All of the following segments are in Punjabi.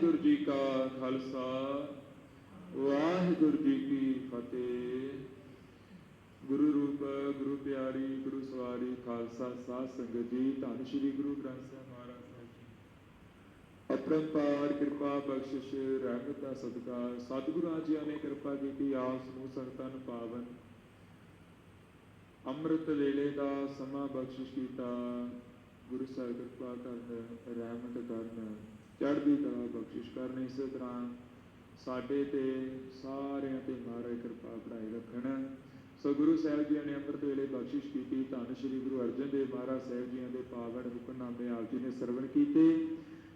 ਵਾਹਿਗੁਰੂ ਜੀ ਕਾ ਖਾਲਸਾ, ਵਾਹਿਗੁਰੂ ਜੀ ਕੀ ਫਤਿਹ। ਗੁਰੂ ਰੂਪ, ਗੁਰੂ ਪਿਆਰੀ, ਗੁਰੂ ਸਵਾਰੀ, ਖਾਲਸਾ ਸਾਧ ਸੰਗਤ ਜੀ, ਧੰਨ ਸ਼੍ਰੀ ਗੁਰੂ ਗ੍ਰੰਥ ਸਾਹਿਬ ਮਹਾਰਾਜ ਸਾਹਿਬ ਅਪਰੰਪਾਰ ਕਿਰਪਾ, ਬਖਸ਼ਿਸ਼, ਰਹਿਮਤ ਦਾ ਸਦਕਾ, ਸਤਿਗੁਰਾਂ ਜੀਆਂ ਨੇ ਕਿਰਪਾ ਕੀਤੀ, ਆਪ ਸਮੂਹ ਸੰਗਤਾਂ ਨੂੰ ਪਾਵਨ। ਅੰਮ੍ਰਿਤ ਵੇਲੇ ਦਾ ਸਮਾਂ ਬਖਸ਼ਿਸ਼ ਕੀਤਾ, ਗੁਰੂ ਸਾਹਿਬ ਕਿਰਪਾ ਕਰਨ, ਰਹਿਮਤ ਕਰਨ। ਚੜ੍ਹਦੀ ਕਲਾ ਬਖਸ਼ਿਸ਼ ਕਰਨ ਇਸੇ ਤਰ੍ਹਾਂ ਸਾਡੇ ਤੇ ਸਾਰਿਆਂ ਤੇ ਮਹਾਰਾਜ ਕਿਰਪਾ ਬਣਾਈ ਰੱਖਣ। ਸੋ ਗੁਰੂ ਸਾਹਿਬ ਜੀ ਨੇ ਅੰਮ੍ਰਿਤ ਵੇਲੇ ਬਖਸ਼ਿਸ਼ ਕੀਤੀ, ਧੰਨ ਸ਼੍ਰੀ ਗੁਰੂ ਅਰਜਨ ਦੇਵ ਮਹਾਰਾਜ ਸਾਹਿਬ ਜੀਆਂ ਦੇ ਪਾਵਨ ਹੁਕਮਨਾਮੇ ਆਪ ਜੀ ਨੇ ਸਰਵਣ ਕੀਤੇ।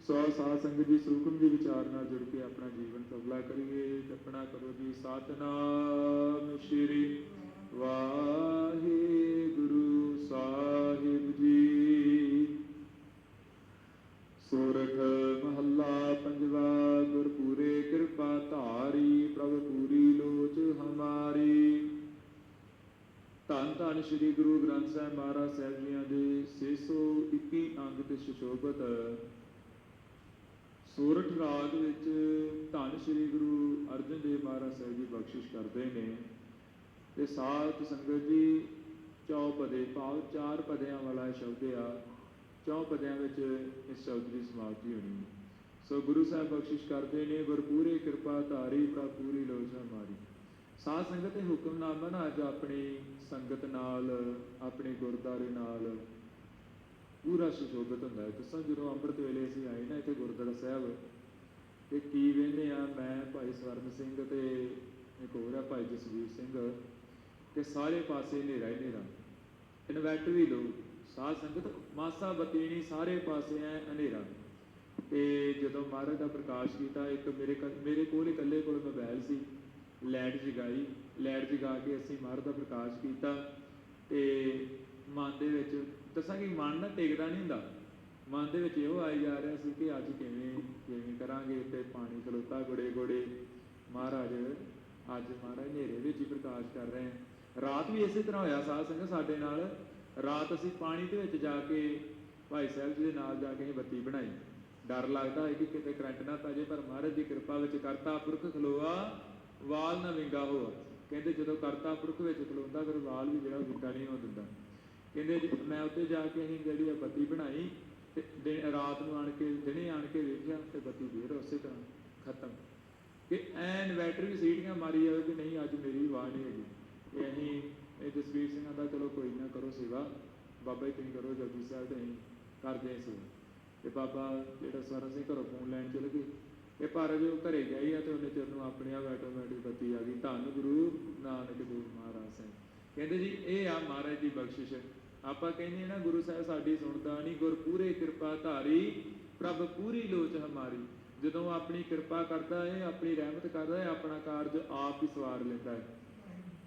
ਸੋ ਸਾਧ ਸੰਗਤ ਜੀ, ਸੂਖਮ ਜੀ ਵਿਚਾਰ ਨਾਲ ਜੁੜ ਕੇ ਆਪਣਾ ਜੀਵਨ ਤਬਲਾ ਕਰੀਏ। ਜਪਣਾ ਕਰੋ ਜੀ, ਸਤਨਾਮ ਸ਼੍ਰੀ ਵਾਹਿਗੁਰੂ ਸਾਹਿਬ ਜੀ। ਸੋਰਠ ਮਹੱਲਾ ਪੰਜਵਾ, ਗੁਰਪੂਰੇ ਕਿਰਪਾ ਧਾਰੀ, ਪ੍ਰਭ ਪੂਰੀ ਲੋਚ ਹਮਾਰੀ। ਧੰਨ ਧੰਨ ਸ੍ਰੀ ਗੁਰੂ ਗ੍ਰੰਥ ਸਾਹਿਬ ਮਹਾਰਾਜ ਸਾਹਿਬ ਜੀਆਂ ਦੇ 621 ਅੰਗ ਤੇ ਸੁਸ਼ੋਭਤ। ਸੋਰਠ ਰਾਗ ਵਿੱਚ ਧੰਨ ਸ੍ਰੀ ਗੁਰੂ ਅਰਜਨ ਦੇਵ ਮਹਾਰਾਜ ਸਾਹਿਬ ਜੀ ਬਖਸ਼ਿਸ਼ ਕਰਦੇ ਨੇ। ਤੇ ਸਾਧ ਸੰਗਤ ਜੀ ਚੌਪਦੇ ਭਾਵ ਚਾਰ ਪਦਿਆਂ ਵਾਲਾ ਸ਼ਬਦ ਆ। ਚੌਂ ਪਦਿਆਂ ਵਿੱਚ ਇਸ ਸ਼ਬਦ ਦੀ ਸਮਾਪਤੀ ਹੋਣੀ ਹੈ। ਸੋ ਗੁਰੂ ਸਾਹਿਬ ਬਖਸ਼ਿਸ਼ ਕਰਦੇ ਨੇ ਗੁਰਪੂਰੇ ਕਿਰਪਾ ਧਾਰੀ ਪ੍ਰਭੂਰੀ ਲੋਚਾ ਮਾਰੀ। ਸਾਧ ਸੰਗਤ ਦੇ ਹੁਕਮਨਾਮਾ ਨਾ ਅੱਜ ਆਪਣੀ ਸੰਗਤ ਨਾਲ, ਆਪਣੇ ਗੁਰਦਾਰੇ ਨਾਲ ਪੂਰਾ ਸੁਸ਼ੋਭਿਤ ਹੁੰਦਾ ਹੈ। ਦੱਸਾਂ, ਜਦੋਂ ਅੰਮ੍ਰਿਤ ਵੇਲੇ ਅਸੀਂ ਆਏ ਨਾ ਇੱਥੇ ਗੁਰਦੁਆਰਾ ਸਾਹਿਬ, ਤੇ ਕੀ ਵੇਖਦੇ ਆ ਮੈਂ ਭਾਈ ਸਵਰਨ ਸਿੰਘ ਤੇ ਇੱਕ ਹੋਰ ਆ ਭਾਈ ਜਸਵੀਰ ਸਿੰਘ ਤੇ ਸਾਰੇ ਪਾਸੇ ਹਨੇਰਾ ਹੀ ਹਨੇਰਾ। ਇਨਵੈਟ ਵੀ ਲੋ ਸਾਧ ਸੰਗਤ, ਮਾਸਾ ਬਤੀਣੀ ਸਾਰੇ ਪਾਸੇ ਐ ਹਨੇਰਾ। ਤੇ ਜਦੋਂ ਮਹਾਰਾਜ ਦਾ ਪ੍ਰਕਾਸ਼ ਕੀਤਾ, ਇੱਕ ਮੇਰੇ ਮੇਰੇ ਕੋਲ ਇਕੱਲੇ ਕੋਲ ਮੋਬਾਈਲ ਸੀ, ਲੈਟ ਜਗਾਈ, ਲੈਟ ਜਗਾ ਕੇ ਅਸੀਂ ਮਹਾਰਾਜ ਦਾ ਪ੍ਰਕਾਸ਼ ਕੀਤਾ। ਤੇ ਮਨ ਦੇ ਵਿੱਚ ਦੱਸਾਂ ਕਿ ਮਨ ਨਾ ਟਿਕਦਾ ਨਹੀਂ ਹੁੰਦਾ। ਮਨ ਦੇ ਵਿੱਚ ਇਹੋ ਆਈ ਜਾ ਰਿਹਾ ਸੀ ਕਿ ਅੱਜ ਕਿਵੇਂ ਕਿਵੇਂ ਕਰਾਂਗੇ, ਤੇ ਪਾਣੀ ਖਲੋਤਾ ਗੋੜੇ ਗੋੜੇ ਮਹਾਰਾਜ, ਅੱਜ ਮਹਾਰਾਜ ਹਨੇਰੇ ਵਿੱਚ ਹੀ ਪ੍ਰਕਾਸ਼ ਕਰ ਰਹੇ ਰਾਤ ਵੀ ਇਸੇ ਤਰ੍ਹਾਂ ਹੋਇਆ, ਸਾਧ ਸੰਗਤ ਸਾਡੇ ਨਾਲ। ਰਾਤ ਅਸੀਂ ਪਾਣੀ ਦੇ ਵਿੱਚ ਜਾ ਕੇ ਭਾਈ ਸਾਹਿਬ ਜੀ ਦੇ ਨਾਲ ਜਾ ਕੇ ਅਸੀਂ ਬੱਤੀ ਬਣਾਈ। ਡਰ ਲੱਗਦਾ ਹੈ ਕਿ ਕਿਤੇ ਕਰੰਟ ਨਾ ਪੈ ਜਾਏ, ਪਰ ਮਹਾਰਾਜ ਦੀ ਕਿਰਪਾ ਵਿੱਚ ਕਰਤਾ ਪੁਰਖ ਖਲੋਆ, ਵਾਲ ਨਾ ਵਿੰਗਾ ਹੋਆ। ਕਹਿੰਦੇ ਜਦੋਂ ਕਰਤਾ ਪੁਰਖ ਵਿੱਚ ਖਲੋਂਦਾ, ਫਿਰ ਵਾਲ ਵੀ ਜਿਹੜਾ ਵਿੰਗਾ ਨਹੀਂ ਹੋ ਦਿੰਦਾ। ਕਹਿੰਦੇ ਜੀ, ਮੈਂ ਉੱਤੇ ਜਾ ਕੇ ਅਸੀਂ ਜਿਹੜੀ ਆ ਬੱਤੀ ਬਣਾਈ ਤੇ ਦਿਨ, ਰਾਤ ਨੂੰ ਆਣ ਕੇ, ਦਿਨੇ ਆਣ ਕੇ ਵੇਖਿਆ ਤੇ ਬੱਤੀ ਫੇਰ ਉਸੇ ਤਰ੍ਹਾਂ ਖਤਮ। ਕਿ ਐਨ ਇਨਵੈਟਰ ਸੀਟੀਆਂ ਮਾਰੀ ਜਾਵੇ ਕਿ ਨਹੀਂ, ਅੱਜ ਮੇਰੀ ਆਵਾਜ਼ ਨਹੀਂ ਹੈਗੀ। ਕਿ ਅਸੀਂ ਇਹ ਜਸਵੀਰ ਸਿੰਘਾਂ ਦਾ ਚਲੋ ਕੋਈ ਨਾ, ਕਰੋ ਸੇਵਾ। ਬਾਬਾ ਜੀ, ਤੁਸੀਂ ਕਰੋ ਜਗਦੀ ਸਾਹਿਬ ਤੇ ਕਰਦੇ ਸੀ ਤੇ ਬਾਬਾ ਜਿਹੜਾ ਸਾਰਾ ਸਿੰਘ ਘਰੋਂ ਫੋਨ ਲੈਣ ਚਲੇ ਗਏ। ਇਹ ਪਰ ਜੋ ਘਰੇ ਗਈ ਆ ਤੇ ਉਹਨੇ ਚਿਰ ਨੂੰ ਆਪਣੇ ਆਪ ਆਟੋਮੈਟਿਕ ਬੱਤੀ ਆ ਗਈ। ਧੰਨ ਗੁਰੂ ਨਾਨਕ ਦੇਵ ਮਹਾਰਾਜ ਸਿੰਘ ਕਹਿੰਦੇ ਜੀ, ਇਹ ਆ ਮਹਾਰਾਜ ਦੀ ਬਖਸ਼ਿਸ਼ ਆਪਾਂ ਕਹਿੰਦੇ ਨਾ, ਗੁਰੂ ਸਾਹਿਬ ਸਾਡੀ ਸੁਣਦਾ ਨਹੀਂ। ਗੁਰ ਪੂਰੇ ਕਿਰਪਾ ਧਾਰੀ, ਪ੍ਰਭ ਪੂਰੀ ਲੋਚ ਹਮਾਰੀ। ਜਦੋਂ ਆਪਣੀ ਕਿਰਪਾ ਕਰਦਾ ਹੈ ਆਪਣੀ ਰਹਿਮਤ ਕਰਦਾ ਹੈ ਆਪਣਾ ਕਾਰਜ ਆਪ ਹੀ ਸਵਾਰ ਲੈਂਦਾ ਹੈ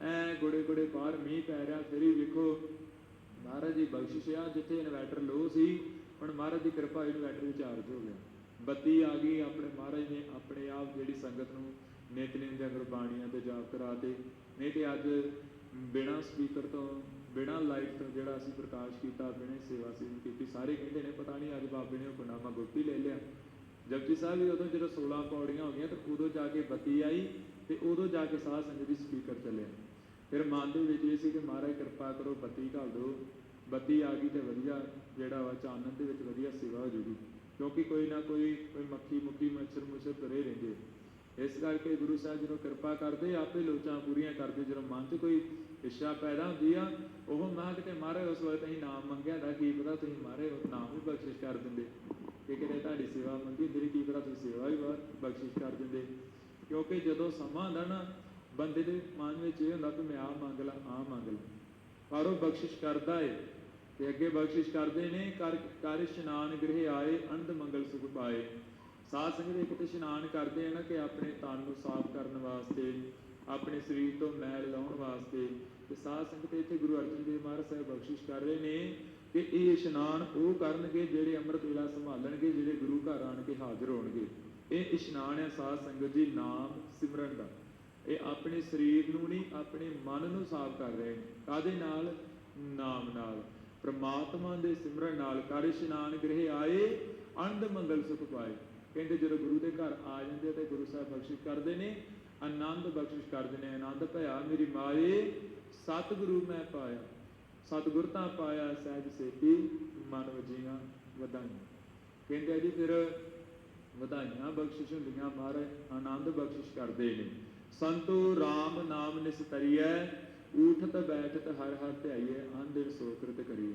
ਐ ਗੁੜੇ ਗੁੜੇ ਬਾਹਰ ਮੀਂਹ ਪੈ ਰਿਹਾ, ਫਿਰ ਹੀ ਵੇਖੋ ਮਹਾਰਾਜ ਦੀ ਬਖਸ਼ਿਸ਼ ਆ, ਜਿੱਥੇ ਇਨਵੈਟਰ ਲੋ ਸੀ, ਹੁਣ ਮਹਾਰਾਜ ਦੀ ਕਿਰਪਾ ਇਨਵੈਟਰ ਵੀ ਚਾਰਜ ਹੋ ਗਿਆ। ਬੱਤੀ ਆ ਗਈ, ਆਪਣੇ ਮਹਾਰਾਜ ਨੇ ਆਪਣੇ ਆਪ ਜਿਹੜੀ ਸੰਗਤ ਨੂੰ ਨਿਤਨੇਮ ਦੀਆਂ ਗੁਰਬਾਣੀਆਂ ਤੇ ਜਾਪ ਕਰਾ ਤੇ, ਨਹੀਂ ਤੇ ਅੱਜ ਬਿਨਾਂ ਸਪੀਕਰ ਤੋਂ, ਬਿਨਾਂ ਲਾਈਟ ਤੋਂ ਜਿਹੜਾ ਅਸੀਂ ਪ੍ਰਕਾਸ਼ ਕੀਤਾ, ਬਿਨਾਂ ਸੇਵਾ ਸੇਵਾ ਕੀਤੀ, ਸਾਰੇ ਕਹਿੰਦੇ ਨੇ, ਪਤਾ ਨਹੀਂ ਅੱਜ ਬਾਬੇ ਨੇ ਹੁਕਮਨਾਮਾ ਗੁਰਤੀ ਲੈ ਲਿਆ। ਜਪਜੀ ਸਾਹਿਬ ਵੀ ਉਦੋਂ ਜਦੋਂ 16 ਪੌੜੀਆਂ ਹੋ ਗਈਆਂ, ਤਾਂ ਉਦੋਂ ਜਾ ਕੇ ਬੱਤੀ ਆਈ ਤੇ ਉਦੋਂ ਜਾ ਕੇ ਸਾਧ ਸੰਗਤ ਦੀ ਸਪੀਕਰ ਚੱਲਿਆ। ਫਿਰ ਮਨ ਦੇ ਵਿੱਚ ਇਹ ਸੀ ਕਿ ਮਹਾਰਾਜ ਕਿਰਪਾ ਕਰੋ, ਬੱਤੀ ਘਾਲ ਦਿਓ। ਬੱਤੀ ਆ ਗਈ ਤੇ ਵਧੀਆ, ਜਿਹੜਾ ਵਾ ਚਾਨਣ ਦੇ ਵਿੱਚ ਵਧੀਆ ਸੇਵਾ ਹੋ ਜੂਗੀ। ਕਿਉਂਕਿ ਕੋਈ ਨਾ ਕੋਈ ਕੋਈ ਮੱਖੀ ਮੁੱਖੀ ਮੱਛਰ ਮੁੱਛਰ ਤੁਰੇ ਰਹਿੰਦੇ। ਇਸ ਕਰਕੇ ਗੁਰੂ ਸਾਹਿਬ ਜਦੋਂ ਕਿਰਪਾ ਕਰਦੇ, ਆਪੇ ਲੋਚਾਂ ਪੂਰੀਆਂ ਕਰਦੇ। ਜਦੋਂ ਮਨ 'ਚ ਕੋਈ ਇੱਛਾ ਪੈਦਾ ਹੁੰਦੀ ਆ, ਉਹ ਮੈਂ ਕਿਤੇ ਮਾਰੇ ਉਸ ਵਕਤ ਅਸੀਂ ਨਾਮ ਮੰਗਿਆ ਦਾ ਕੀ ਪਤਾ ਤੁਸੀਂ ਮਾਰੇ ਉਹ ਨਾਮ ਵੀ ਬਖਸ਼ਿਸ਼ ਕਰ ਦਿੰਦੇ। ਕਿ ਕਿਤੇ ਤੁਹਾਡੀ ਸੇਵਾ ਮੰਗੀ ਤੇਰੀ ਕੀ ਪਤਾ ਤੁਸੀਂ ਸੇਵਾ ਵੀ ਬਹੁਤ ਬਖਸ਼ਿਸ਼ ਕਰ ਦਿੰਦੇ। ਕਿਉਂਕਿ ਜਦੋਂ ਸਮਾਂ ਹੁੰਦਾ ਨਾ ਬੰਦੇ ਦੇ ਮਨ ਵਿੱਚ ਇਹ ਹੁੰਦਾ ਕਿ ਮੈਂ ਆ ਮੰਗ ਲਾ ਆ ਮੰਗ ਲਾ। ਪਰ ਉਹ ਬਖਸ਼ਿਸ਼ ਕਰਦਾ ਏ ਤੇ ਅੱਗੇ ਬਖਸ਼ਿਸ਼ ਕਰਦੇ ਨੇ, ਕਰ ਕਰ ਇਸ਼ਨਾਨ ਗ੍ਰਹਿ ਆਏ ਅਨੰਦ ਮੰਗਲ ਸੁਖ ਪਾਏ। ਸਾਧ ਸੰਗਤ ਦੇ ਤੇ ਇਸ਼ਨਾਨ ਕਰਦੇ ਆ ਨਾ ਕਿ ਆਪਣੇ ਤਨ ਨੂੰ ਸਾਫ਼ ਕਰਨ ਵਾਸਤੇ, ਆਪਣੇ ਸਰੀਰ ਤੋਂ ਮੈਲ ਲਾਉਣ ਵਾਸਤੇ। ਤੇ ਸਾਧ ਸੰਗਤ ਇੱਥੇ ਗੁਰੂ ਅਰਜਨ ਦੇਵ ਮਹਾਰਾਜ ਸਾਹਿਬ ਬਖਸ਼ਿਸ਼ ਕਰ ਰਹੇ ਨੇ ਕਿ ਇਹ ਇਸ਼ਨਾਨ ਉਹ ਕਰਨਗੇ ਜਿਹੜੇ ਅੰਮ੍ਰਿਤ ਵੇਲਾ ਸੰਭਾਲਣਗੇ, ਜਿਹੜੇ ਗੁਰੂ ਘਰ ਆਣ ਕੇ ਹਾਜ਼ਰ ਹੋਣਗੇ। ਇਹ ਇਸ਼ਨਾਨ ਹੈ ਸਾਧ ਸੰਗਤ ਜੀ ਨਾਮ ਸਿਮਰਨ ਦਾ। ਇਹ ਆਪਣੇ ਸਰੀਰ ਨੂੰ ਨਹੀਂ, ਆਪਣੇ ਮਨ ਨੂੰ ਸਾਫ਼ ਕਰ ਰਹੇ ਨੇ। ਕਾਦੇ ਨਾਲ? ਨਾਮ ਨਾਲ। ਪ੍ਰਮਾਤਮਾ ਦੇ ਸਿਮਰਨ ਨਾਲ। ਕਰ ਇਸ਼ਨਾਨ ਗ੍ਰਹਿ ਆਏ, ਆਨੰਦ ਮੰਗਲ ਸੁਖ ਪਾਏ। ਕਹਿੰਦੇ ਜਦੋਂ ਗੁਰੂ ਦੇ ਘਰ ਆ ਜਾਂਦੇ ਆ ਤੇ ਗੁਰੂ ਸਾਹਿਬ ਬਖਸ਼ਿਸ਼ ਕਰਦੇ ਨੇ, ਆਨੰਦ ਬਖਸ਼ਿਸ਼ ਕਰਦੇ ਨੇ। ਆਨੰਦ ਭਇਆ ਮੇਰੀ ਮਾਏ, ਸਤਿਗੁਰੂ ਮੈਂ ਪਾਇਆ। ਸਤਿਗੁਰ ਤਾਂ ਪਾਇਆ, ਸਹਿਜ ਸੇਤੀ ਮਨ ਵਜੀਆਂ ਵਧਾਈਆਂ। ਕਹਿੰਦੇ ਆ ਜੀ ਫਿਰ ਵਧਾਈਆਂ ਬਖਸ਼ਿਸ਼ ਹੁੰਦੀਆਂ, ਮਹਾਰਾਜ ਆਨੰਦ ਬਖਸ਼ਿਸ਼ ਕਰਦੇ ਨੇ। ਸੰਤੋ RAM ਨਾਮ ਨਿਸਤਰੀਐ ਊਠਤ ਬੈਠਤ ਹਰ ਹਰ ਧਿਆਈਐ ਆਂਦਰ ਸੋਕ੍ਰਿਤ ਕਰੀਏ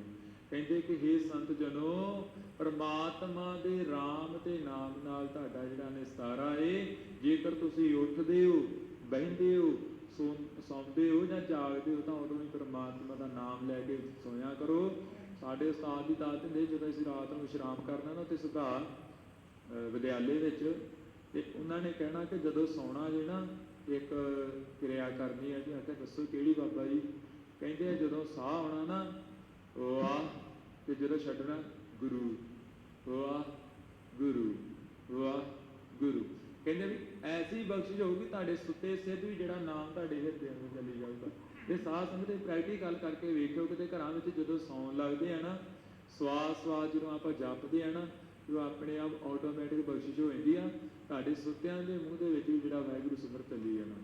ਕਹਿੰਦੇ ਕਿ हे ਸੰਤ ਜਨੋ, ਪ੍ਰਮਾਤਮਾ ਦੇ RAM ਤੇ ਨਾਮ ਨਾਲ ਤੁਹਾਡਾ ਜਿਹੜਾ ਨਿਸਤਾਰਾ ਏ, ਜੇਕਰ ਤੁਸੀਂ ਉੱਠਦੇ ਹੋ, ਬਹਿੰਦੇ ਹੋ, ਸੌਂ- ਸੌਂਦੇ ਹੋ ਜਾਂ ਜਾਗਦੇ ਹੋ ਤਾਂ ਉਦੋਂ ਹੀ ਪਰਮਾਤਮਾ ਦਾ ਨਾਮ ਲੈ ਕੇ ਸੋਇਆ ਕਰੋ। ਸਾਡੇ ਉਸਤਾਦ ਦੀ ਦਾਤ ਹੁੰਦੇ ਜਦੋਂ ਅਸੀਂ ਰਾਤ ਨੂੰ ਵਿਸ਼ਰਾਮ ਕਰਨਾ ਨਾ ਤੇ ਸੁਧਾ, ਅਹ ਵਿਦਿਆਲੇ ਵਿੱਚ, ਤੇ ਉਹਨਾਂ ਨੇ ਕਹਿਣਾ ਕਿ ਜਦੋਂ ਸੌਣਾ ਜੇ ਨਾ ਇੱਕ ਕਿਰਿਆ ਕਰਨੀ ਹੈ ਜੀ। ਆਖਿਆ, ਦੱਸੋ ਕਿਹੜੀ ਬਾਬਾ ਜੀ? ਕਹਿੰਦੇ ਜਦੋਂ ਸਾਹ ਆਉਣਾ ਨਾ ਵਾਹ ਤੇ ਜਦੋਂ ਛੱਡਣਾ, ਗੁਰੂ। ਵਾਹ ਗੁਰੂ। ਵਾਹ ਗੁਰੂ। ਕਹਿੰਦੇ ਵੀ ਐਸੀ ਬਖਸ਼ਿਸ਼ ਹੋਊਗੀ, ਤੁਹਾਡੇ ਸੁੱਤੇ ਸਿੱਧ ਵੀ ਜਿਹੜਾ ਨਾਮ ਤੁਹਾਡੇ ਹਿਰਦੇ ਨੂੰ ਚੱਲੀ ਜਾਊਗਾ। ਤੇ ਸਾਹ ਸੰਗਤ ਪ੍ਰੈਕਟੀਕਲ ਕਰਕੇ ਵੇਖਿਓ ਕਿਤੇ ਘਰਾਂ ਵਿੱਚ ਜਦੋਂ ਸੌਣ ਲੱਗਦੇ ਆ ਨਾ ਸਵਾਸ ਸਵਾਸ ਜਦੋਂ ਆਪਾਂ ਜਪਦੇ ਆ ਨਾ ਜੋ ਆਪਣੇ ਆਪ ਆਟੋਮੈਟਿਕ ਬਖਸ਼ਿਸ਼ ਹੋ ਜਾਂਦੀ ਆ, ਤੁਹਾਡੇ ਸੁੱਤਿਆਂ ਦੇ ਮੂੰਹ ਦੇ ਵਿੱਚ ਵੀ ਜਿਹੜਾ ਵਾਹਿਗੁਰੂ ਸਿਮਰਤ ਚੱਲੀ ਜਾਣਾ।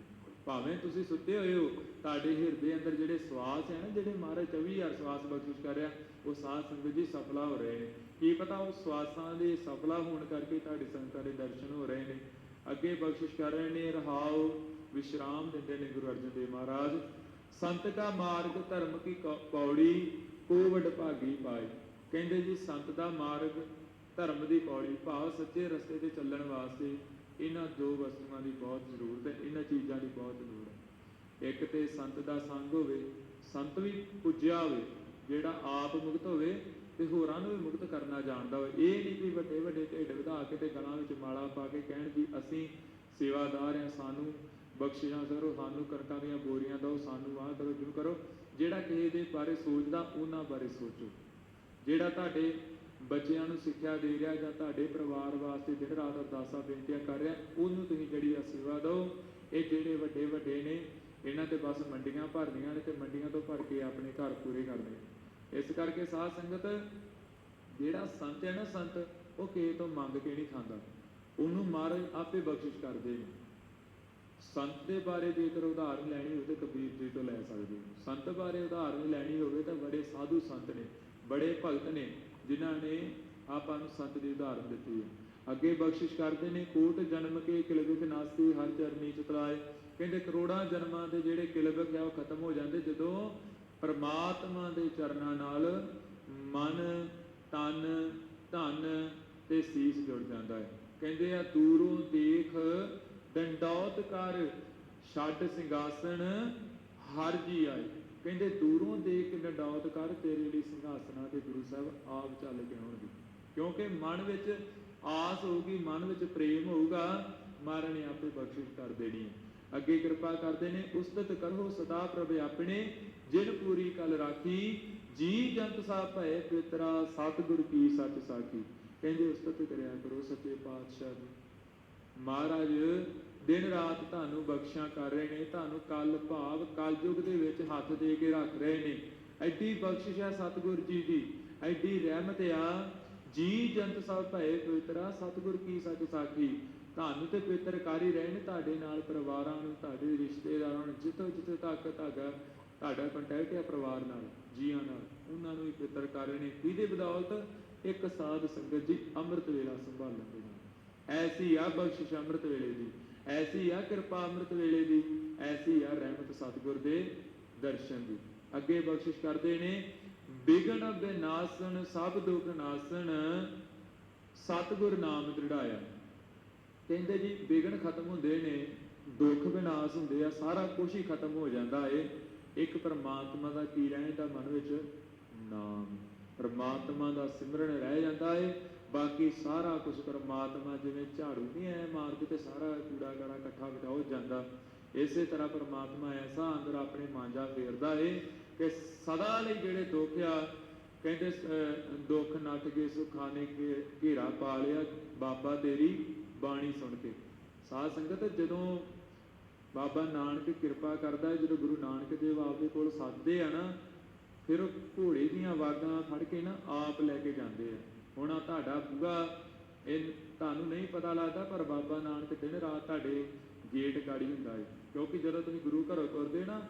ਭਾਵੇਂ ਤੁਸੀਂ ਸੁੱਤੇ ਹੋਏ ਹੋ, ਤੁਹਾਡੇ ਹਿਰਦੇ ਅੰਦਰ ਜਿਹੜੇ ਸਵਾਸ ਹੈ ਨਾ, ਜਿਹੜੇ ਮਹਾਰਾਜ 24000 ਸਵਾਸ ਬਖਸ਼ਿਸ਼ ਕਰ ਰਿਹਾ, ਉਹ ਸਾਧ ਸੰਗਤ ਜੀ ਸਫਲਾ ਹੋ ਰਹੇ ਨੇ। ਕੀ ਪਤਾ ਉਹ ਸਵਾਸਾਂ ਦੇ ਸਫਲਾ ਹੋਣ ਕਰਕੇ ਤੁਹਾਡੇ ਸੰਗਤਾਂ ਦੇ ਦਰਸ਼ਨ ਹੋ ਰਹੇ ਨੇ। ਅੱਗੇ ਬਖਸ਼ਿਸ਼ ਕਰ ਰਹੇ ਨੇ ਰਹਾਉ ਵਿਸ਼ਰਾਮ ਦਿੰਦੇ ਨੇ ਗੁਰੂ ਅਰਜਨ ਦੇਵ ਮਹਾਰਾਜ। ਸੰਤ ਦਾ ਮਾਰਗ, ਧਰਮ ਕੀ ਕੌ- ਪੌੜੀ ਕੋ ਭਾਗੀ ਪਾਏ। ਕਹਿੰਦੇ ਜੀ, ਸੰਤ ਦਾ ਮਾਰਗ ਧਰਮ ਦੀ ਪੌੜੀ ਭਾਵ ਸੱਚੇ ਰਸਤੇ ਤੇ ਚੱਲਣ ਵਾਸਤੇ ਇਹਨਾਂ ਦੋ ਵਸਤੂਆਂ ਦੀ ਬਹੁਤ ਜ਼ਰੂਰਤ ਹੈ, ਇਹਨਾਂ ਚੀਜ਼ਾਂ ਦੀ ਬਹੁਤ ਜ਼ਰੂਰਤ ਹੈ। ਇੱਕ ਤੇ ਸੰਤ ਦਾ ਸੰਗ ਹੋਵੇ, ਸੰਤ ਵੀ ਪੁੱਜਿਆ ਹੋਵੇ, ਜਿਹੜਾ ਆਪ ਮੁਕਤ ਹੋਵੇ ਤੇ ਹੋਰਾਂ ਨੂੰ ਵੀ ਮੁਕਤ ਕਰਨਾ ਜਾਣਦਾ ਹੋਵੇ। ਇਹ ਨਹੀਂ ਕਿ ਵੱਡੇ ਵੱਡੇ ਢਿੱਡ ਵਧਾ ਕੇ ਤੇ ਗਲਾਂ ਵਿੱਚ ਮਾਲਾ ਪਾ ਕੇ ਕਹਿਣ ਵੀ ਅਸੀਂ ਸੇਵਾਦਾਰ ਹਾਂ, ਸਾਨੂੰ ਬਖਸ਼ਿਸ਼ਾਂ ਕਰੋ, ਸਾਨੂੰ ਕਣਕਾਂ ਦੀਆਂ ਬੋਰੀਆਂ ਦਿਓ, ਸਾਨੂੰ ਆਹ ਕਰੋ ਜਿਉ ਕਰੋ। ਜਿਹੜਾ ਕਿਸੇ ਦੇ ਬਾਰੇ ਸੋਚਦਾ, ਉਹਨਾਂ ਬਾਰੇ ਸੋਚੋ। ਜਿਹੜਾ ਤੁਹਾਡੇ ਬੱਚਿਆਂ ਨੂੰ ਸਿੱਖਿਆ ਦੇ ਰਿਹਾ ਜਾਂ ਤੁਹਾਡੇ ਪਰਿਵਾਰ ਵਾਸਤੇ ਦਿਨ ਰਾਤ ਅਰਦਾਸਾਂ ਬੇਨਤੀਆਂ ਕਰ ਰਿਹਾ, ਉਹਨੂੰ ਤੁਸੀਂ ਜਿਹੜੀ ਆ ਸੇਵਾ ਦਿਓ। ਇਹ ਜਿਹੜੇ ਵੱਡੇ ਵੱਡੇ ਨੇ, ਇਹਨਾਂ ਤੇ ਬਸ ਮੰਡੀਆਂ ਭਰਨੀਆਂ ਨੇ ਤੇ ਮੰਡੀਆਂ ਤੋਂ ਭਰ ਕੇ ਆਪਣੇ ਘਰ ਪੂਰੇ ਕਰਨੇ ਇਸ ਕਰਕੇ ਸਾਧ ਸੰਗਤ, ਜਿਹੜਾ ਸੰਤ ਹੈ ਨਾ ਸੰਤ, ਉਹ ਕਿਸੇ ਤੋਂ ਮੰਗ ਕੇ ਨਹੀਂ ਖਾਂਦਾ। ਉਹਨੂੰ ਮਹਾਰਾਜ ਆਪੇ ਬਖਸ਼ਿਸ਼ ਕਰਦੇ ਨੇ। ਸੰਤ ਦੇ ਬਾਰੇ ਜੇਕਰ ਉਦਾਹਰਨ ਲੈਣੀ ਹੋਵੇ ਤਾਂ ਕਬੀਰ ਜੀ ਤੋਂ ਲੈ ਸਕਦੇ ਹੋ ਸੰਤ ਬਾਰੇ ਉਦਾਹਰਨ ਲੈਣੀ ਹੋਵੇ ਤਾਂ ਬੜੇ ਸਾਧੂ ਸੰਤ ਨੇ, ਬੜੇ ਭਗਤ ਨੇ। ਜਿਨ੍ਹਾਂ ਨੇ ਆਪਾਂ ਨੂੰ ਸੰਤ ਦੀ ਉਦਾਹਰਨ ਦਿੱਤੀ ਹੈ। ਅੱਗੇ ਬਖਸ਼ਿਸ਼ ਕਰਦੇ ਨੇ, ਕੋਟ ਜਨਮ ਕੇ ਕਿਲਵਿਕ ਨਾਸਤੀ, ਹਰ ਚਰਨੀ ਚਤਲਾਏ ਕਹਿੰਦੇ ਕਰੋੜਾਂ ਜਨਮਾਂ ਦੇ ਜਿਹੜੇ ਕਿਲਵਿਕ ਆ, ਉਹ ਖਤਮ ਹੋ ਜਾਂਦੇ ਜਦੋਂ ਪ੍ਰਮਾਤਮਾ ਦੇ ਚਰਨਾਂ ਨਾਲ ਮਨ, ਤਨ, ਧਨ ਤੇ ਸੀਸ ਜੁੜ ਜਾਂਦਾ ਹੈ। ਕਹਿੰਦੇ ਆ, ਦੂਰੋਂ ਦੇਖ ਡੰਡੌਤ ਕਰ, ਛੱਡ ਸਿੰਘਾਸਣ, ਹਰ ਜੀ ਆਏ। ਕਹਿੰਦੇ ਦੂਰੋਂ ਦੇਖ ਡੰਡੌਤ ਕਰ ਤੇਰੇ ਲਈ ਸਿੰਘਾਸਣਾ ਤੇ ਗੁਰੂ ਸਾਹਿਬ ਆਪ ਚੱਲ ਕੇ ਆਉਣਗੇ। ਕਿਉਂਕਿ ਮਨ ਵਿੱਚ ਆਸ ਹੋਊਗੀ, ਮਨ ਵਿੱਚ ਪ੍ਰੇਮ ਹੋਊਗਾ ਮਹਾਰਾਜ ਆਪੇ ਬਖਸ਼ਿਸ਼ ਕਰ ਦੇਣੀ ਅੱਗੇ ਕਿਰਪਾ ਕਰਦੇ ਨੇ, ਉਸਤਤ ਕਰੋ ਸਦਾ ਪ੍ਰਭ ਆਪਣੇ, ਜਿਨ ਪੂਰੀ ਕਲ ਰਾਖੀ, ਜੀ ਜੰਤ ਸਾ ਭੈ ਪਿਤਰਾ, ਸਤਿਗੁਰ ਕੀ ਸੱਚ ਸਾਖੀ। ਕਹਿੰਦੇ ਉਸਤਤ ਕਰਿਆ ਕਰੋ ਸੱਚੇ ਪਾਤਸ਼ਾਹ ਦੀ ਮਹਾਰਾਜ ਦਿਨ ਰਾਤ ਤੁਹਾਨੂੰ ਬਖਸ਼ਾਂ ਕਰ ਰਹੇ ਨੇ, ਤੁਹਾਨੂੰ ਕਲ ਭਾਵ ਕਲਯੁਗ ਦੇ ਵਿੱਚ ਹੱਥ ਦੇ ਕੇ ਰੱਖ ਰਹੇ ਨੇ। ਐਡੀ ਬਖਸ਼ਿਸ਼ ਹੈ ਸਤਿਗੁਰ ਜੀ ਦੀ, ਐਡੀ ਰਹਿਮਤ ਆ। ਜੀ ਜੰਤ ਸਭ ਭਏ ਪਵਿੱਤਰਾ ਸਤਿਗੁਰ ਕੀ ਸੱਚ ਸਾਖੀ? ਤੁਹਾਨੂੰ ਤੇ ਪਵਿੱਤਰ ਕਰ ਹੀ ਰਹੇ ਨੇ ਤੁਹਾਡੇ ਨਾਲ ਪਰਿਵਾਰਾਂ ਨੂੰ, ਤੁਹਾਡੇ ਰਿਸ਼ਤੇਦਾਰਾਂ ਨੂੰ, ਜਿੱਥੋਂ ਜਿੱਥੇ ਤੱਕ ਤੁਹਾਡਾ ਤੁਹਾਡਾ ਕੰਟੈਕਟ ਹੈ ਪਰਿਵਾਰ ਨਾਲ, ਜੀਆਂ ਨਾਲ, ਉਹਨਾਂ ਨੂੰ ਵੀ ਪਵਿੱਤਰ ਕਰ ਰਹੇ ਨੇ। ਕਿਹਦੇ ਬਦੌਲਤ ਇੱਕ ਸਾਧ ਸੰਗਤ ਜੀ ਅੰਮ੍ਰਿਤ ਵੇਲਾ ਸੰਭਾਲਣ ਦੇ ਨਾਲ। ਐਸੀ ਆ ਬਖਸ਼ਿਸ਼ ਅੰਮ੍ਰਿਤ ਵੇਲੇ ਦੀ। ਐਸੀ ਆ ਕਿਰਪਾ ਅੰਮ੍ਰਿਤ ਵੇਲੇ ਦੀ, ਐਸੀ ਆ ਰਹਿਮਤ ਸਤਿਗੁਰ ਦੇ ਦਰਸ਼ਨ ਦੀ। ਅੱਗੇ ਬਖਸ਼ਿਸ਼ ਕਰਦੇ ਨੇ, ਬਿਗਨ ਬਿਨਾਸਨ ਸਭ ਦੁਖ ਨਾਸਨ ਸਤਿਗੁਰ ਨਾਮ ਦ੍ਰਿੜਾਇਆ। ਕਹਿੰਦੇ ਜੀ, ਬਿਗਨ ਖਤਮ ਹੁੰਦੇ ਨੇ, ਦੁੱਖ ਵਿਨਾਸ਼ ਹੁੰਦੇ ਆ, ਸਾਰਾ ਕੁਝ ਹੀ ਖਤਮ ਹੋ ਜਾਂਦਾ ਏ। ਇੱਕ ਪਰਮਾਤਮਾ ਦਾ ਕੀ ਰਹਿੰਦਾ ਮਨ ਵਿੱਚ? ਨਾਮ। ਪਰਮਾਤਮਾ ਦਾ ਸਿਮਰਨ ਰਹਿ ਜਾਂਦਾ ਏ। ਬਾਕੀ ਸਾਰਾ ਕੁਝ ਪਰਮਾਤਮਾ ਜਿਵੇਂ ਝਾੜੂ ਨਹੀਂ ਐ ਮਾਰ ਕੇ ਤੇ ਸਾਰਾ ਕੂੜਾ ਕਾੜਾ ਇਕੱਠਾ ਹੋ ਜਾਂਦਾ। ਇਸੇ ਤਰ੍ਹਾਂ ਪਰਮਾਤਮਾ ਐਸਾ ਅੰਦਰ ਆਪਣੇ ਮਾਂਜਾ ਫੇਰਦਾ ਏ ਕਿ ਸਦਾ ਲਈ ਜਿਹੜੇ ਦੁੱਖ ਆ, ਕਹਿੰਦੇ ਦੁੱਖ ਨੱਠ ਗਏ ਸੁਖਾਨੇ ਘੇਰਾ ਪਾ ਲਿਆ ਬਾਬਾ ਤੇਰੀ ਬਾਣੀ ਸੁਣ ਕੇ। ਸਾਧ ਸੰਗਤ, ਜਦੋਂ ਬਾਬਾ ਨਾਨਕ ਕਿਰਪਾ ਕਰਦਾ, ਜਦੋਂ ਗੁਰੂ ਨਾਨਕ ਦੇਵ ਆਪਦੇ ਕੋਲ ਸੱਦਦੇ ਆ ਨਾ, ਫਿਰ ਘੋੜੇ ਦੀਆਂ ਵਾਗਾਂ ਫੜ ਕੇ ਨਾ ਆਪ ਲੈ ਕੇ ਜਾਂਦੇ ਆ। ਹੁਣ ਆ ਤੁਹਾਡਾ ਬੂਗਾ ਇਹ ਤੁਹਾਨੂੰ ਨਹੀਂ ਪਤਾ ਲੱਗਦਾ, ਪਰ ਬਾਬਾ ਨਾਨਕ ਦਿਨ ਰਾਤ ਤੁਹਾਡੇ ਗੇਟ ਗਾੜੀ ਹੁੰਦਾ ਹੈ ਕਿਉਂਕਿ ਜਦੋਂ ਤੁਸੀਂ ਗੁਰੂ ਘਰੋਂ ਤੁਰਦੇ ਨਾ,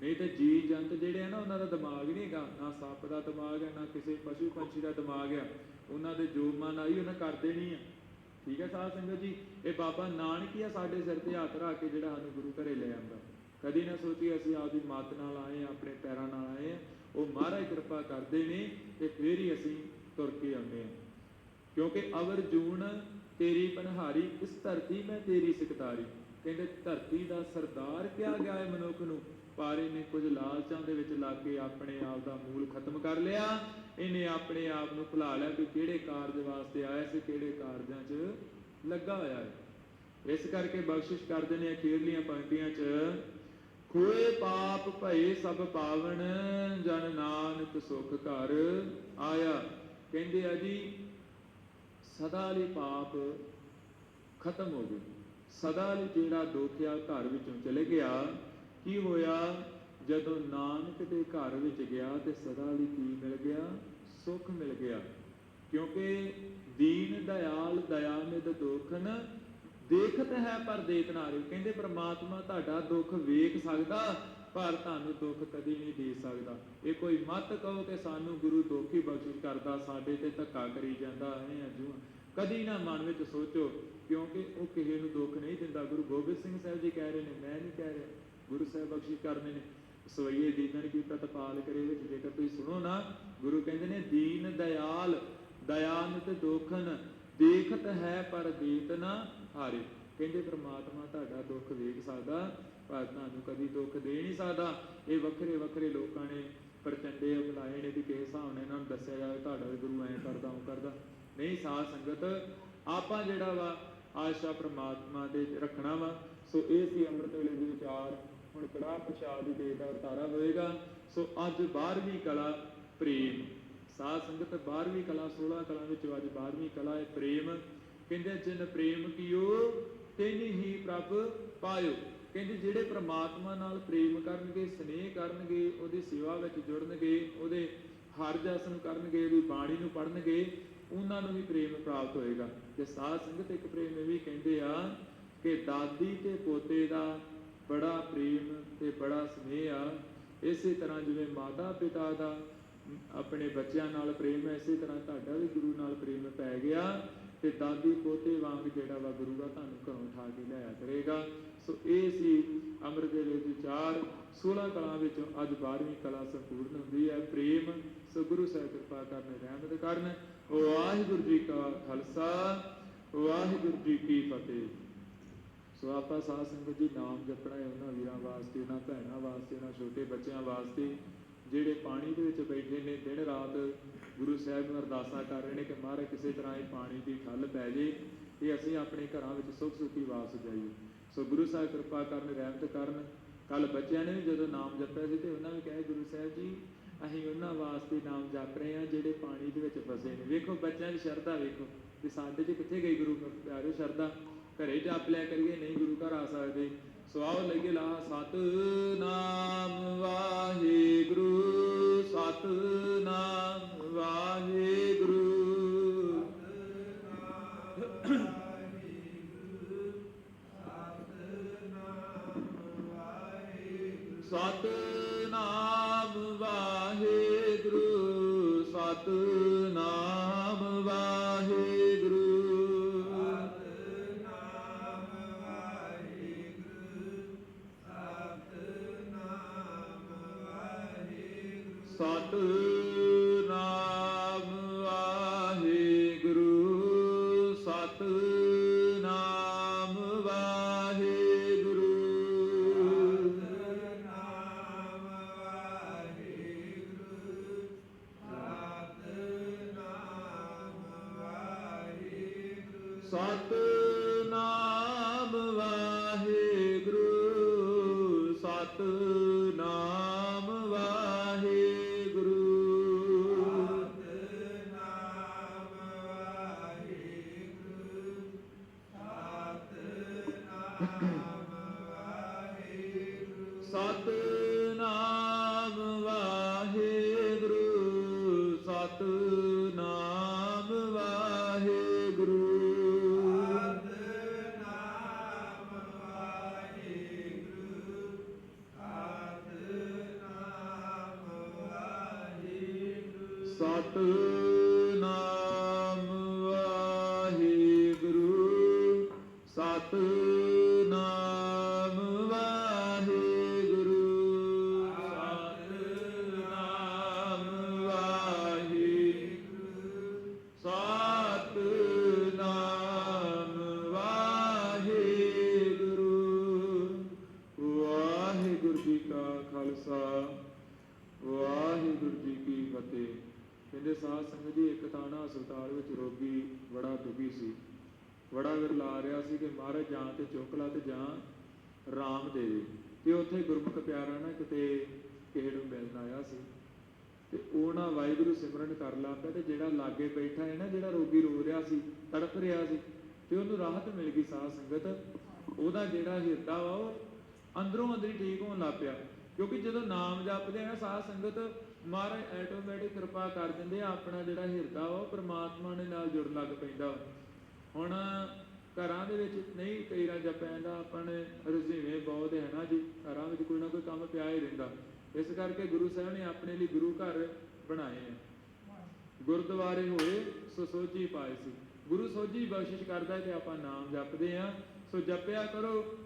ਨਹੀਂ ਤੇ ਜੀ ਜੰਤ ਜਿਹੜੇ ਆ ਨਾ, ਉਹਨਾਂ ਦਾ ਦਿਮਾਗ ਨਹੀਂ ਹੈਗਾ। ਨਾ ਸੱਪ ਦਾ ਦਿਮਾਗ ਹੈ, ਨਾ ਕਿਸੇ ਪਸ਼ੂ ਪੰਛੀ ਦਾ ਦਿਮਾਗ ਆ ਉਹਨਾਂ ਦੇ ਜੋ ਮਨ ਆਈ, ਉਹਨਾਂ ਕਰਦੇ ਨਹੀਂ ਆ। ਠੀਕ ਹੈ ਸਾਧ ਸੰਗਤ ਜੀ? ਇਹ ਬਾਬਾ ਨਾਨਕ ਹੀ ਆ ਸਾਡੇ ਸਿਰ ਤੇ ਹੱਥ ਰੱਖ ਕੇ ਜਿਹੜਾ ਸਾਨੂੰ ਗੁਰੂ ਘਰੇ ਲੈ ਆਉਂਦਾ। ਕਦੀ ਨਾ ਸੋਚੀ ਅਸੀਂ ਆਪਦੀ ਮੱਤ ਨਾਲ ਆਏ ਆ ਆਪਣੇ ਪੈਰਾਂ ਨਾਲ ਆਏ ਆ ਉਹ ਮਹਾਰਾਜ ਕਿਰਪਾ ਕਰਦੇ ਨੇ ਤੇ ਫੇਰ ਹੀ ਅਸੀਂ ਤੁਰ ਕੇ ਆਉਂਦੇ ਆ। ਕਿਉਂਕਿ ਅਵਰ ਜੂਨ, ਤੇਰੀ ਪਨਹਾਰੀ, ਇਸ ਧਰਤੀ ਮੈਂ ਤੇਰੀ ਸਿਕਤਾਰੀ। ਕਹਿੰਦੇ ਧਰਤੀ ਦਾ ਸਰਦਾਰ ਕਿਹਾ ਗਿਆ ਹੈ ਮਨੁੱਖ ਨੂੰ? ਪਰ ਇਹਨੇ ਕੁਝ ਲਾਲਚਾਂ ਦੇ ਵਿੱਚ ਲੱਗ ਕੇ ਆਪਣੇ ਆਪ ਦਾ ਮੂਲ ਖਤਮ ਕਰ ਲਿਆ। ਇਹਨੇ ਆਪਣੇ ਆਪ ਨੂੰ ਭੁਲਾ ਲਿਆ ਕਿ ਕਿਹੜੇ ਕਾਰਜ ਵਾਸਤੇ ਆਇਆ ਸੀ, ਕਿਹੜੇ ਕਾਰਜਾਂ 'ਚ ਲੱਗਾ ਹੋਇਆ ਹੈ। ਇਸ ਕਰਕੇ ਬਖਸ਼ਿਸ਼ ਕਰਦੇ ਨੇ ਅਖੀਰਲੀਆਂ ਪੰਕਤੀਆਂ 'ਚ, ਖੋਏ ਪਾਪ ਭਏ ਸਭ ਪਾਵਨ, ਜਨ ਨਾਨਕ ਸੁਖ ਘਰ ਆਇਆ। ਕਹਿੰਦੇ ਆ ਜੀ, ਸਦਾ ਲਈ ਪਾਪ ਖਤਮ ਹੋ ਗਏ। ਸਦਾ ਲਈ ਜਿਹੜਾ ਦੋਖਿਆ ਘਰ ਵਿੱਚੋਂ ਚਲੇ ਗਿਆ, ਕੀ ਹੋਇਆ? ਜਦੋਂ ਨਾਨਕ ਦੇ ਘਰ ਵਿੱਚ ਗਿਆ ਤੇ ਸਦਾ ਲਈ ਕੀ ਮਿਲ ਗਿਆ? ਸੁੱਖ ਮਿਲ ਗਿਆ। ਕਿਉਂਕਿ ਦੀਨ, ਦਇਆਲ ਦਇਆਨਿਦ ਦੋਖਨ ਦੇਖਤ ਹੈ ਪਰ ਦੇਤ ਨਾਰੇ ਕਹਿੰਦੇ ਪ੍ਰਮਾਤਮਾ ਤੁਹਾਡਾ ਦੁੱਖ ਵੇਖ ਸਕਦਾ ਪਰ ਤੁਹਾਨੂੰ ਦੁੱਖ ਕਦੀ ਨਹੀਂ ਦੇ ਸਕਦਾ। ਇਹ ਕੋਈ ਮਤ ਕਹੋ ਕਿ ਸਾਨੂੰ ਗੁਰੂ ਦੁੱਖ ਬਖਸ਼ਿਸ਼ ਕਰਦਾ, ਸਾਡੇ ਤੇ ਧੱਕਾ ਕਰੀ ਜਾਂਦਾ ਐ ਅਜੂ ਕਦੀ ਨਾ ਮਨ ਵਿੱਚ ਸੋਚੋ, ਕਿਉਂਕਿ ਉਹ ਕਿਸੇ ਨੂੰ ਦੁੱਖ ਨਹੀਂ ਦਿੰਦਾ। ਗੁਰੂ ਗੋਬਿੰਦ ਸਿੰਘ ਸਾਹਿਬ ਜੀ ਕਹਿ ਰਹੇ ਨੇ, ਮੈਂ ਨਹੀਂ ਕਹਿ ਰਿਹਾ, ਗੁਰੂ ਸਾਹਿਬ ਬਖਸ਼ਿਸ਼ ਕਰਨੇ ਨੇ। ਸਵਈਏ ਦੀਨਨ ਕੀ ਪ੍ਰਤਪਾਲ ਕਰੇ ਵਿੱਚ, ਜੇਕਰ ਤੁਸੀਂ ਸੁਣੋ ਨਾ, ਗੁਰੂ ਕਹਿੰਦੇ ਨੇ, ਦੀਨ ਦਇਆਲ, ਦਇਆਨਿਤ ਦੋਖਨ, ਦੇਖਤ ਹੈ ਪਰ ਦੇਤ ਨਾ ਹਾਰੇ। ਕਹਿੰਦੇ, ਪ੍ਰਮਾਤਮਾ ਤੁਹਾਡਾ ਦੁੱਖ ਵੇਖ ਸਕਦਾ ਪਰ ਤੁਹਾਨੂੰ ਕਦੀ ਦੁੱਖ ਦੇ ਨਹੀਂ ਸਕਦਾ। ਇਹ ਵੱਖਰੇ ਵੱਖਰੇ ਲੋਕਾਂ ਨੇ ਪ੍ਰਚੰਡੇ ਬੁਲਾਏ ਨੇ ਕਿ ਕਿਸ ਹਿਸਾਬ ਨਾਲ ਇਹਨਾਂ ਨੂੰ ਦੱਸਿਆ ਜਾਵੇ, ਤੁਹਾਡਾ ਵੀ ਗੁਰੂ ਐਂ ਕਰਦਾ ਉਹ ਕਰਦਾ। ਨਹੀਂ ਸਾਧ ਸੰਗਤ, ਆਪਾਂ ਜਿਹੜਾ ਵਾ, ਆਸ਼ਾ ਪ੍ਰਮਾਤਮਾ ਦੇ ਰੱਖਣਾ ਵਾ, ਸੋ ਇਹ ਸੀ ਅੰਮ੍ਰਿਤ ਵੇਲੇ ਦੇ ਵਿਚਾਰ। ਹੁਣ ਕੜਾ ਪ੍ਰਸ਼ਾਦ ਦੀ ਦੇਰ ਦਾ ਵਰਤਾਰਾ ਹੋਏਗਾ। ਸੋ ਅੱਜ 12ਵੀਂ ਕਲਾ, ਪ੍ਰੇਮ। ਸਾਧ ਸੰਗਤ 12ਵੀਂ ਕਲਾ 16 ਕਲਾ ਵਿੱਚੋਂ ਅੱਜ 12ਵੀਂ ਕਲਾ ਹੈ ਪ੍ਰੇਮ। ਕਹਿੰਦੇ ਜਿਨ ਪ੍ਰੇਮ ਕੀਓ, ਤਿਨ ਹੀ ਪ੍ਰਭ ਪਾਇਓ। ਕਹਿੰਦੇ ਜਿਹੜੇ ਪ੍ਰਮਾਤਮਾ ਨਾਲ ਪ੍ਰੇਮ ਕਰਨਗੇ, ਸਨੇਹ ਕਰਨਗੇ, ਉਹਦੀ ਸੇਵਾ ਵਿੱਚ ਜੁੜਨਗੇ, ਉਹਦੇ ਹਰ ਜਸਨ ਕਰਨਗੇ, ਉਹਦੀ ਬਾਣੀ ਨੂੰ ਪੜਨਗੇ ਉਹਨਾਂ ਨੂੰ ਵੀ ਪ੍ਰੇਮ ਪ੍ਰਾਪਤ ਹੋਏਗਾ। ਤੇ ਸਾਧ ਸੰਗਤ ਇੱਕ ਪ੍ਰੇਮ ਇਹ ਵੀ ਕਹਿੰਦੇ ਆ ਕਿ ਦਾਦੀ ਤੇ ਪੋਤੇ ਦਾ ਬੜਾ ਪ੍ਰੇਮ ਤੇ ਬੜਾ ਸਨੇਹ ਆ। ਇਸੇ ਤਰ੍ਹਾਂ ਜਿਵੇਂ ਮਾਤਾ ਪਿਤਾ ਦਾ ਆਪਣੇ ਬੱਚਿਆਂ ਨਾਲ ਪ੍ਰੇਮ ਹੈ, ਇਸੇ ਤਰ੍ਹਾਂ ਤੁਹਾਡਾ ਵੀ ਗੁਰੂ ਨਾਲ ਪ੍ਰੇਮ ਪੈ ਗਿਆ। ਤੇ ਦਾਦੀ ਪੋਤੇ ਵਾਂਗ ਜਿਹੜਾ ਵਾ ਗੁਰੂ ਦਾ ਤੁਹਾਨੂੰ ਘਰੋਂ ਉਠਾ ਕੇ ਲਿਆਇਆ ਕਰੇਗਾ। ਸੋ ਇਹ ਸੀ ਅੰਮ੍ਰਿਤ ਦੇ ਵਿੱਚ ਵਿਚਾਰ। 16 ਕਲਾ ਵਿੱਚੋਂ ਅੱਜ 12ਵੀਂ ਕਲਾ ਸੰਪੂਰਨ ਹੁੰਦੀ ਹੈ। ਪ੍ਰੇਮ ਸੋ ਗੁਰੂ ਸਾਹਿਬ ਕਿਰਪਾ ਕਰਨ, ਰਹਿਮਤ ਕਰਨ। ਵਾਹਿਗੁਰੂ ਜੀ ਕਾ ਖਾਲਸਾ, ਵਾਹਿਗੁਰੂ ਜੀ ਕੀ ਫਤਿਹ। ਸੋ ਆਪਾਂ ਸਾਧ ਸੰਗਤ ਜੀ ਨਾਮ ਜਪਣਾ ਹੈ ਉਹਨਾਂ ਵੀਰਾਂ ਵਾਸਤੇ, ਉਹਨਾਂ ਭੈਣਾਂ ਵਾਸਤੇ, ਉਹਨਾਂ ਛੋਟੇ ਬੱਚਿਆਂ ਵਾਸਤੇ। ਜਿਹੜੇ ਪਾਣੀ ਦੇ ਵਿੱਚ ਬੈਠੇ ਨੇ, ਦਿਨ ਰਾਤ ਗੁਰੂ ਸਾਹਿਬ ਨੂੰ ਅਰਦਾਸਾਂ ਕਰ ਰਹੇ ਨੇ ਕਿ ਮਹਾਰਾਜ ਕਿਸੇ ਤਰ੍ਹਾਂ ਇਹ ਪਾਣੀ ਦੀ ਠੱਲ ਪੈ ਜੇ ਤੇ ਅਸੀਂ ਆਪਣੇ ਘਰਾਂ ਵਿੱਚ ਸੁਖ ਸੁਖੀ ਵਾਸ ਜਾਈਏ। ਸੋ ਗੁਰੂ ਸਾਹਿਬ ਕਿਰਪਾ ਕਰਨ, ਰਹਿਮਤ ਕਰਨ। ਕੱਲ ਬੱਚਿਆਂ ਨੇ ਵੀ ਜਦੋਂ ਨਾਮ ਜਪਿਆ ਸੀ ਤੇ ਉਹਨਾਂ ਨੇ ਕਿਹਾ ਗੁਰੂ ਸਾਹਿਬ ਜੀ, ਅਸੀਂ ਉਹਨਾਂ ਵਾਸਤੇ ਨਾਮ ਜਪ ਰਹੇ ਹਾਂ ਜਿਹੜੇ ਪਾਣੀ ਦੇ ਵਿੱਚ ਫਸੇ ਨੇ। ਵੇਖੋ ਬੱਚਿਆਂ ਦੀ ਸ਼ਰਧਾ ਵੇਖੋ ਕਿ ਸਾਡੇ 'ਚ ਕਿੱਥੇ ਗਈ ਗੁਰੂ ਪਿਆਰੇ ਸ਼ਰਧਾ, ਘਰੇ ਜਪ ਲਿਆ ਕਰੀਏ, ਨਹੀਂ ਗੁਰੂ ਘਰ ਆ ਸਕਦੇ। ਸਵਾਉ ਲਈਲਾ ਸਤ ਨਾਮ ਵਾਹਿਗੁਰੂ ਸਤ ਨਾਮ ਵਾਹਿਗੁਰੂ। ਸਤ ਨਾਮ ਵਾਹਿਗੁਰੂ ਸਤ ਸਤਨਾਮ ਵਾ satu ਕਹਿੰਦੇ ਸਾਧ ਸੰਗਤ ਜੀ ਇੱਕ ਤਾਣਾ ਹਸਪਤਾਲ ਵਿੱਚ ਰੋਗੀ ਬੜਾ ਦੁਖੀ ਸੀ। ਬੜਾ ਵਿਰਲਾ ਰਿਹਾ ਸੀ ਕਿ ਮਹਾਰਾਜ ਜਾਂ ਤੇ ਚੁੱਕ ਲਾ ਤੇ ਜਾਂ ਰਾਮ ਦੇ। ਤੇ ਉੱਥੇ ਗੁਰਮੁਖ ਪਿਆਰਾ ਨਾ ਕਿਤੇ ਕਿਸੇ ਨੂੰ ਮਿਲਣ ਆਇਆ ਸੀ। ਤੇ ਉਹ ਨਾ ਵਾਹਿਗੁਰੂ ਸਿਮਰਨ ਕਰ ਲਾ ਪਿਆ ਤੇ ਜਿਹੜਾ ਲਾਗੇ ਬੈਠਾ ਹੈ ਨਾ, ਜਿਹੜਾ ਰੋਗੀ ਰੋ ਰਿਹਾ ਸੀ, ਤੜਪ ਰਿਹਾ ਸੀ, ਤੇ ਉਹਨੂੰ ਰਾਹਤ ਮਿਲ ਗਈ ਸਾਧ ਸੰਗਤ। ਉਹਦਾ ਜਿਹੜਾ ਹਿਰਦਾ ਵਾ ਉਹ ਅੰਦਰੋਂ ਅੰਦਰੀ ਠੀਕ ਹੋਣ ਲੱਗ ਪਿਆ। ਕਿਉਂਕਿ ਜਦੋਂ ਨਾਮ ਜਪਦੇ ਆ ਸਾਧ ਸੰਗਤ ਮਹਾਰਾਜ ਆਟੋਮੈਟਿਕ ਕਿਰਪਾ ਕਰ ਦਿੰਦੇ ਆ, ਆਪਣਾ ਜਿਹੜਾ ਹਿਰਦਾ ਉਹ ਪ੍ਰਮਾਤਮਾ ਦੇ ਨਾਲ ਜੁੜਨ ਲੱਗ ਪੈਂਦਾ ਹੁਣ ਘਰਾਂ ਦੇ ਵਿੱਚ ਨਹੀਂ ਕਈ ਵਾਰ ਜਪਿਆ ਆਪਣੇ ਰੁਝੇਵੇਂ ਬਹੁਤ ਹੈ ਨਾ ਜੀ, ਘਰਾਂ ਵਿੱਚ ਕੋਈ ਨਾ ਕੋਈ ਕੰਮ ਪਿਆ ਹੀ ਰਹਿੰਦਾ। ਇਸ ਕਰਕੇ ਗੁਰੂ ਸਾਹਿਬ ਨੇ ਆਪਣੇ ਲਈ ਗੁਰੂ ਘਰ ਬਣਾਏ ਆ। ਗੁਰਦੁਆਰੇ ਹੋਏ, ਸੋ ਸੋਝੀ ਪਾਏ ਸੀ। ਗੁਰੂ ਸੋਝੀ ਬਖਸ਼ਿਸ਼ ਕਰਦਾ ਤੇ ਆਪਾਂ ਨਾਮ ਜਪਦੇ ਆ। ਸੋ ਜਪਿਆ ਕਰੋ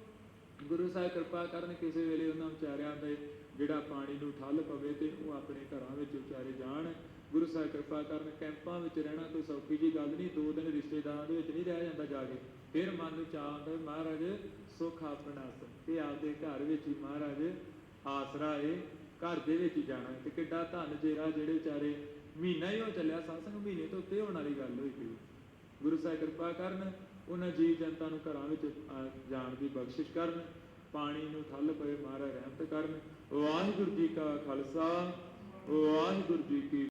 ਗੁਰੂ ਸਾਹਿਬ ਕਿਰਪਾ ਕਰਨ ਕਿਸੇ ਵੇਲੇ ਉਹਨਾਂ ਵਿਚਾਰਿਆਂ ਦੇ ਜਿਹੜਾ ਪਾਣੀ ਨੂੰ ਠੱਲ ਪਵੇ ਤੇ ਉਹ ਆਪਣੇ ਘਰਾਂ ਵਿੱਚ ਵਿਚਾਰੇ ਜਾਣ। ਗੁਰੂ ਸਾਹਿਬ ਕਿਰਪਾ ਕਰਨ ਕੈਂਪਾਂ ਵਿੱਚ ਰਹਿਣਾ ਕੋਈ ਸੌਖੀ ਜੀ ਗੱਲ ਨਹੀਂ, ਦੋ ਦਿਨ ਰਿਸ਼ਤੇਦਾਰਾਂ ਦੇ ਵਿੱਚ ਨਹੀਂ ਰਹਿ ਜਾਂਦਾ ਜਾ ਕੇ। ਫਿਰ ਮਨ ਨੂੰ ਚਾਹ ਆਉਂਦਾ ਮਹਾਰਾਜ, ਸੁੱਖ ਆਪਣਾ ਤੇ ਆਪਦੇ ਘਰ ਵਿੱਚ ਹੀ ਮਹਾਰਾਜ ਆਸਰਾ ਏ, ਘਰ ਦੇ ਵਿੱਚ ਹੀ ਜਾਣਾ। ਤੇ ਕਿੱਡਾ ਧੰਨ ਜੇਰਾ ਜਿਹੜੇ ਵਿਚਾਰੇ ਮਹੀਨਾ ਹੀ ਹੋ ਚੱਲਿਆ ਸਾਸੰਗ ਮਹੀਨੇ ਤੋਂ ਉੱਤੇ ਹੋਣ ਵਾਲੀ ਗੱਲ ਹੋਈ ਪਈ। ਗੁਰੂ ਸਾਹਿਬ ਕਿਰਪਾ ਕਰਨ ਉਹਨਾਂ ਜੀਵ ਜੰਤਾਂ ਨੂੰ ਘਰਾਂ ਵਿੱਚ ਜਾਣ ਦੀ ਬਖਸ਼ਿਸ਼ ਕਰਨ, ਪਾਣੀ ਨੂੰ ਥੱਲ ਪਏ ਮਹਾਰਾਜ ਰਹਿਮਤ ਕਰਨ। ਵਾਹਿਗੁਰੂ ਜੀ ਕਾ ਖਾਲਸਾ, ਵਾਹਿਗੁਰੂ ਜੀ ਕੀ